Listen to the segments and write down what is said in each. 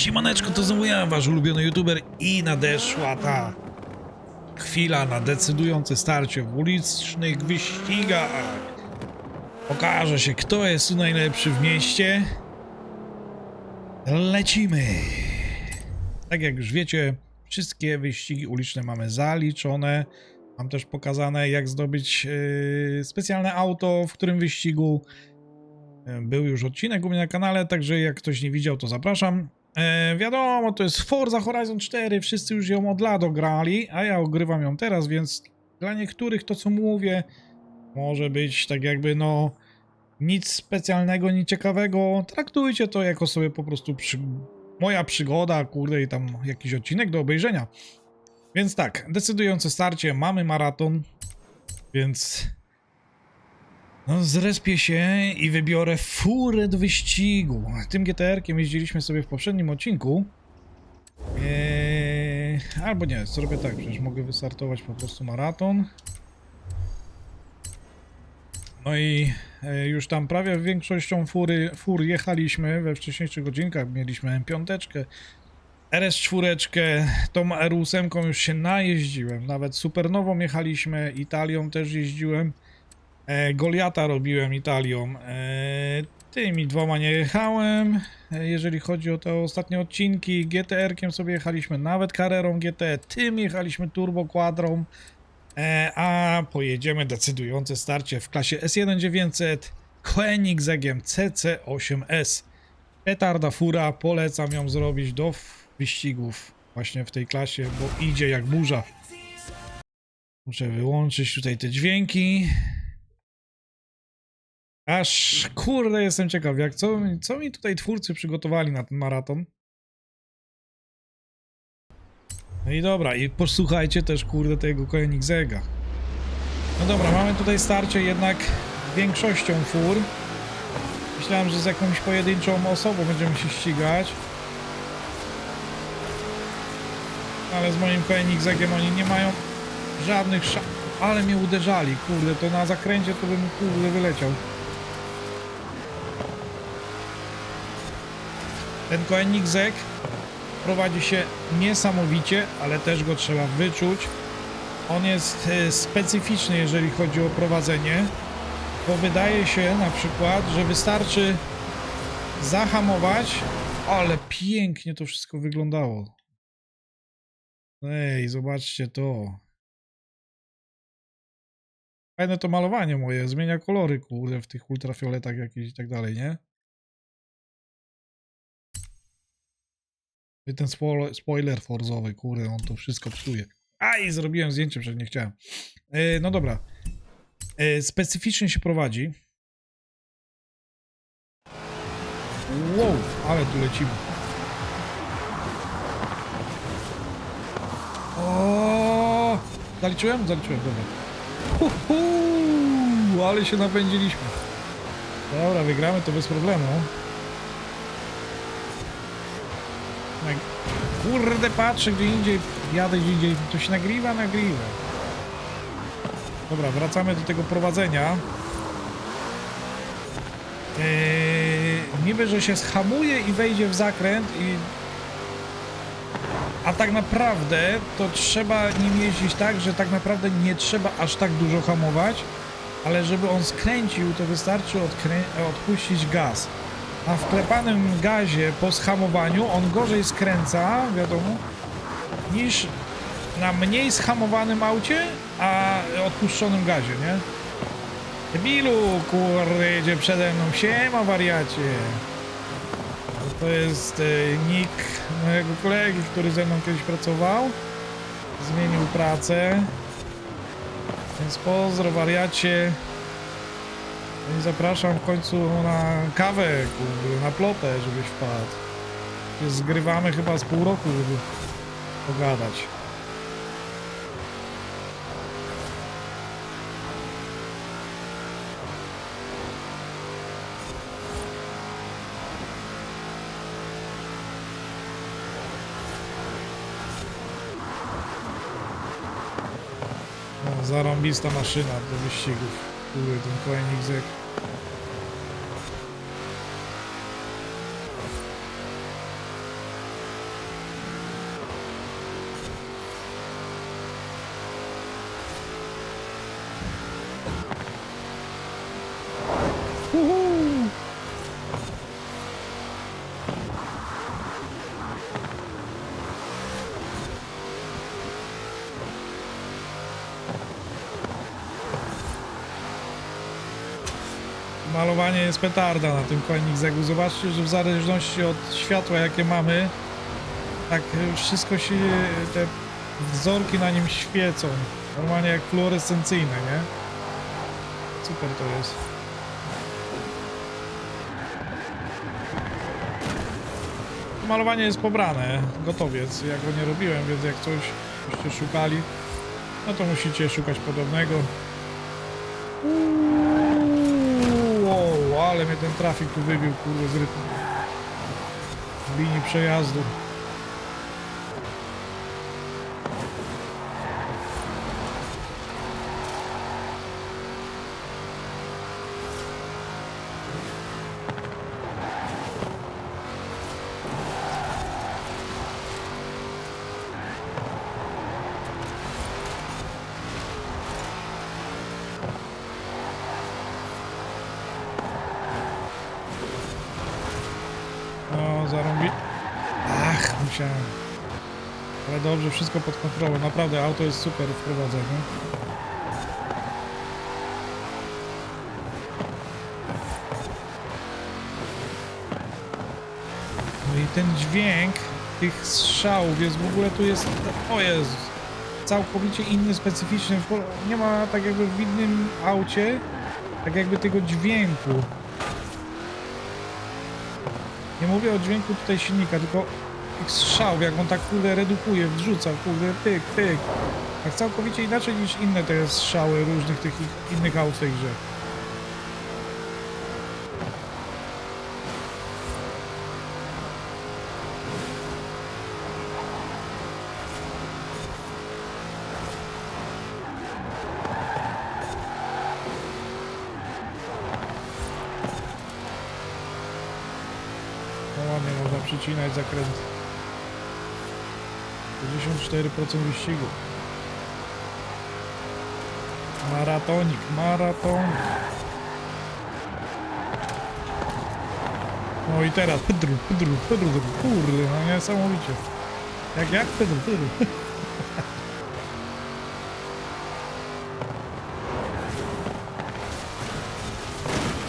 Siemaneczko, to znowu ja, wasz ulubiony youtuber i nadeszła ta chwila na decydujące starcie w ulicznych wyścigach. Okaże się, kto jest tu najlepszy w mieście. Lecimy! Tak jak już wiecie, wszystkie wyścigi uliczne mamy zaliczone. Mam też pokazane, jak zdobyć yy, specjalne auto, w którym wyścigu. E, Był już odcinek u mnie na kanale, także jak ktoś nie widział, to zapraszam. E, wiadomo, to jest Forza Horizon 4, wszyscy już ją od lat ograli, a ja ogrywam ją teraz, więc dla niektórych to, co mówię, może być tak jakby, no, nic specjalnego, nic ciekawego. Traktujcie to jako sobie po prostu przy... moja przygoda, kurde, i tam jakiś odcinek do obejrzenia. Więc tak, decydujące starcie, mamy maraton, więc no, zrespię się i wybiorę furę do wyścigu. Tym GTR-kiem jeździliśmy sobie w poprzednim odcinku. Eee, albo nie, zrobię tak, przecież mogę wystartować po prostu maraton. No i e, już tam prawie większością fury, fur jechaliśmy we wcześniejszych odcinkach. Mieliśmy M5, RS4, tą R8 już się najeździłem. Nawet Supernową jechaliśmy, Italią też jeździłem. E, Goliata robiłem Italią. E, tymi dwoma nie jechałem. E, jeżeli chodzi o te ostatnie odcinki, GTR-kiem sobie jechaliśmy, nawet Carrerą GT, tym jechaliśmy Turbo Quadrą. A pojedziemy decydujące starcie w klasie S1900 Koenigseggiem CC8S. Petarda fura, polecam ją zrobić do wyścigów właśnie w tej klasie, bo idzie jak burza. Muszę wyłączyć tutaj te dźwięki. Aż kurde jestem ciekaw, jak co, co mi tutaj twórcy przygotowali na ten maraton. No i dobra, i posłuchajcie też kurde tego Koenigsegga. No dobra, mamy tutaj starcie jednak większością fur. Myślałem, że z jakąś pojedynczą osobą będziemy się ścigać. Ale z moim Koenigseggiem oni nie mają żadnych szans. Ale mnie uderzali, kurde, to na zakręcie to bym kurde wyleciał. Ten Koenigsegg prowadzi się niesamowicie, ale też go trzeba wyczuć. On jest e, specyficzny, jeżeli chodzi o prowadzenie, bo wydaje się na przykład, że wystarczy zahamować, ale pięknie to wszystko wyglądało. Ej, zobaczcie to. Fajne to malowanie moje, zmienia kolory, kurde, w tych ultrafioletach jakichś i tak dalej, nie? I ten spoiler, forzowy, kurde, on to wszystko psuje. A i zrobiłem zdjęcie, przecież nie chciałem. E, no dobra. E, specyficznie się prowadzi. Wow, ale tu lecimy. O, zaliczyłem? Zaliczyłem, dobra. Uhu, ale się napędziliśmy. Dobra, wygramy to bez problemu. Jak kurde patrzę gdzie indziej, jadę gdzie indziej, to się nagrywa, nagrywa. Dobra, wracamy do tego prowadzenia. Eee, niby, że się schamuje i wejdzie w zakręt i... A tak naprawdę to trzeba nim jeździć tak, że tak naprawdę nie trzeba aż tak dużo hamować, ale żeby on skręcił, to wystarczy odpuścić gaz. Na wklepanym gazie po schamowaniu on gorzej skręca, wiadomo, niż na mniej schamowanym aucie, a odpuszczonym gazie, nie? Debilu, kurde, jedzie przede mną. Siema, wariacie. To jest e, nick mojego kolegi, który ze mną kiedyś pracował. Zmienił pracę. Więc pozdro, wariacie. Zapraszam w końcu na kawę, kurde, na plotę, żebyś wpadł. Zgrywamy chyba z pół roku, żeby pogadać. No, zarąbista maszyna do wyścigów. Kurde, ten Koenigsegg. Malowanie jest petarda na tym Koenigseggu. Zobaczcie, że w zależności od światła, jakie mamy, tak wszystko się, te wzorki na nim świecą. Normalnie jak fluorescencyjne, nie? Super to jest. Malowanie jest pobrane, gotowiec. Ja go nie robiłem, więc jak coś byście szukali, no to musicie szukać podobnego. Uuu, ale mnie ten trafik tu wybił, kurde, z rytmu. Z linii przejazdu. Zarąbi... Ach, musiałem. Ale dobrze, wszystko pod kontrolą. Naprawdę, auto jest super w prowadzeniu. No i ten dźwięk tych strzałów jest w ogóle tu jest... O! Całkowicie inny, specyficzny. Nie ma tak jakby w innym aucie tak jakby tego dźwięku. Nie mówię o dźwięku tutaj silnika, tylko tych strzałów, jak on tak kurde redukuje, wrzuca, kurde, pyk, pyk. Tak całkowicie inaczej niż inne te strzały różnych tych innych aut w tej grze. Przycinać zakręt. 54% wyścigu. Maratonik, maratonik. No i teraz pydru, pydru, pydru, kurde, no niesamowicie. Jak, jak pydru, pydru.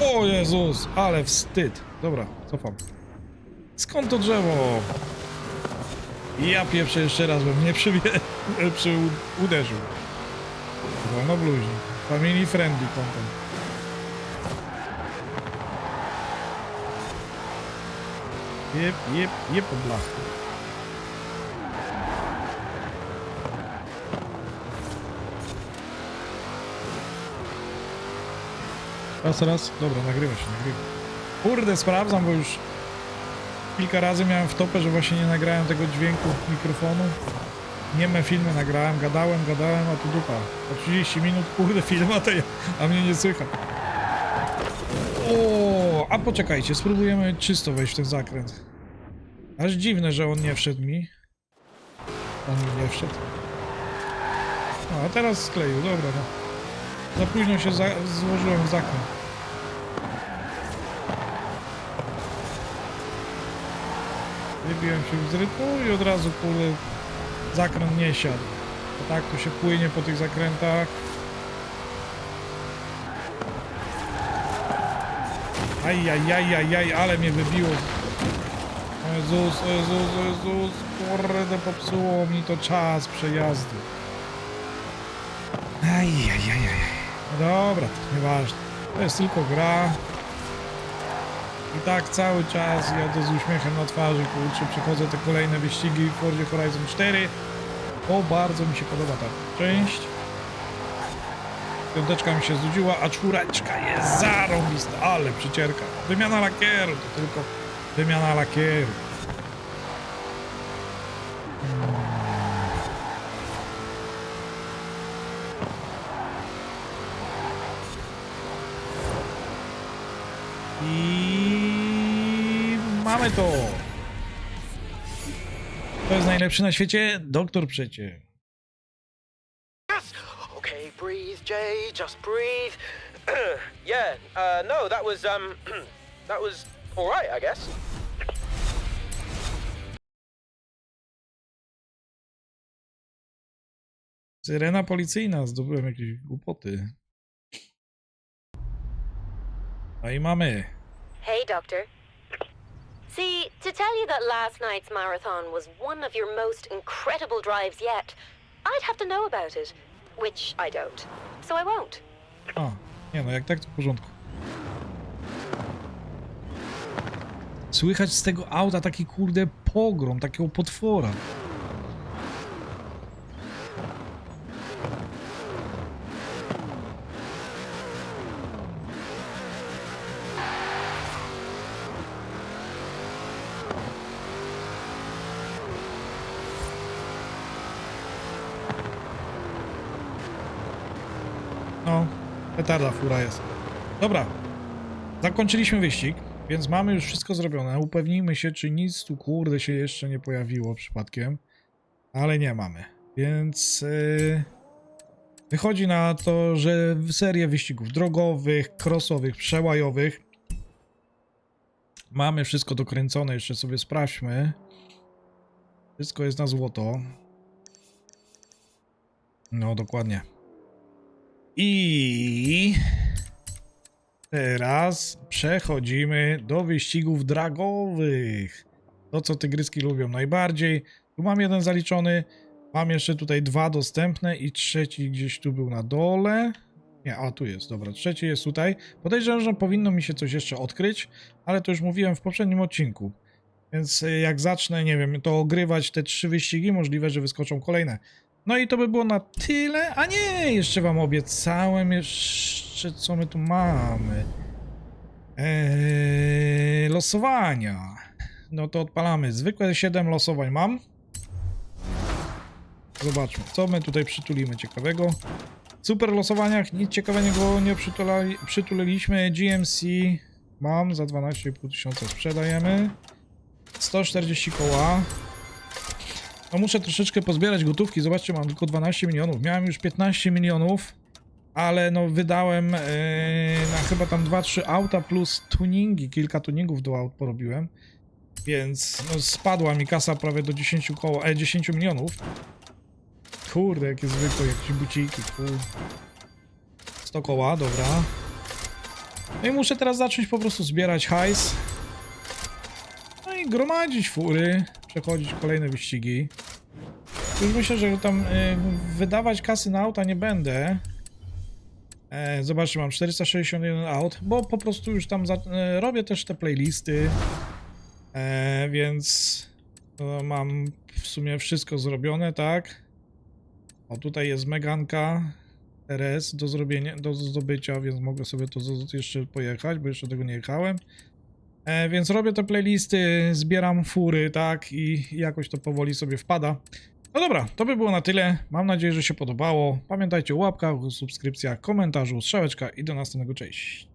O Jezus, ale wstyd. Dobra, cofam. Skąd to drzewo? Ja pieprzę jeszcze raz, bym nie przywie... przy... uderzył. Wolno bluźni. Family friendly content. Jep, jep, jep, blach. Raz, raz. Dobra, nagrywa się, nagrywa. Kurde, sprawdzam, bo już kilka razy miałem w topę, że właśnie nie nagrałem tego dźwięku mikrofonu. Nieme filmy nagrałem, gadałem, gadałem, a tu dupa. Po 30 minut, kurde, film, a, to ja, a mnie nie słychać. O, a poczekajcie, spróbujemy czysto wejść w ten zakręt. Aż dziwne, że on nie wszedł mi. On mi nie wszedł. No, a teraz skleił, dobra, no. Za późno się za złożyłem w zakręt. Wybiłem się z rytmu i od razu kurde zakręt nie siadł. Bo tak to się płynie po tych zakrętach. Aj, aj, aj, aj, aj, ale mnie wybiło. O Jezus, o Jezus, o Jezus, kurde, popsuło mi to czas przejazdu. Aj, aj, aj, aj. No dobra, to nieważne. To jest tylko gra. I tak cały czas jadę z uśmiechem na twarzy, kurczę, przechodzę te kolejne wyścigi w Forzie Horizon 4. O, bardzo mi się podoba ta część. Piąteczka mi się znudziła, a czwóreczka jest zarąbista, ale przycierka. Wymiana lakieru, to tylko wymiana lakieru. I mamy to. To jest najlepszy na świecie doktor przecie. Yes. Okay, breathe, Jay. Just breathe. yeah. Uh, no, that was um, that was all right, I guess. Syrena policyjna, zdobyłem jakieś głupoty. No i mamy. Hey, Doctor. See, to tell you that last night's marathon was one of your most incredible drives yet, I'd have to know about it, which I don't. So I won't. O, nie no, jak tak to w porządku. Słychać z tego auta taki kurde pogrom, takiego potwora. No, petarda fura jest. Dobra, zakończyliśmy wyścig, więc mamy już wszystko zrobione. Upewnijmy się, czy nic tu kurde się jeszcze nie pojawiło przypadkiem. Ale nie mamy. Więc yy, wychodzi na to, że serię wyścigów drogowych, crossowych, przełajowych mamy wszystko dokręcone. Jeszcze sobie sprawdźmy. Wszystko jest na złoto. No, dokładnie. I teraz przechodzimy do wyścigów dragowych. To, co tygryski lubią najbardziej. Tu mam jeden zaliczony. Mam jeszcze tutaj dwa dostępne i trzeci gdzieś tu był na dole. Nie, a tu jest, dobra. Trzeci jest tutaj. Podejrzewam, że powinno mi się coś jeszcze odkryć, ale to już mówiłem w poprzednim odcinku. Więc y, jak zacznę, nie wiem, to ogrywać te trzy wyścigi, możliwe, że wyskoczą kolejne. No i to by było na tyle. A nie, jeszcze wam obiecałem jeszcze co my tu mamy. Eee, losowania. No to odpalamy. Zwykłe 7 losowań mam. Zobaczmy, co my tutaj przytulimy ciekawego. Super losowaniach nic ciekawego nie przytuliliśmy. GMC mam za 12,5 tysiąca sprzedajemy. 140 koła. No muszę troszeczkę pozbierać gotówki. Zobaczcie, mam tylko 12 milionów. Miałem już 15 milionów, ale no wydałem yy, na chyba tam 2-3 auta plus tuningi. Kilka tuningów do aut porobiłem. Więc no, spadła mi kasa prawie do 10 koła, e, 10 milionów. Kurde, jakie zwykłe, jakieś buciki, kurde. 100 koła, dobra. No i muszę teraz zacząć po prostu zbierać hajs. No i gromadzić fury, przechodzić kolejne wyścigi. Już myślę, że tam e, wydawać kasy na auta nie będę. E, zobaczcie, mam 461 aut, bo po prostu już tam za, e, robię też te playlisty. E, więc no, mam w sumie wszystko zrobione, tak? O, tutaj jest Meganka RS do zrobienia, do zdobycia, więc mogę sobie to jeszcze pojechać, bo jeszcze tego nie jechałem. E, więc robię te playlisty, zbieram fury, tak, i jakoś to powoli sobie wpada. No dobra, to by było na tyle. Mam nadzieję, że się podobało. Pamiętajcie o łapkach, subskrypcjach, komentarzu, strzałeczka i do następnego. Cześć.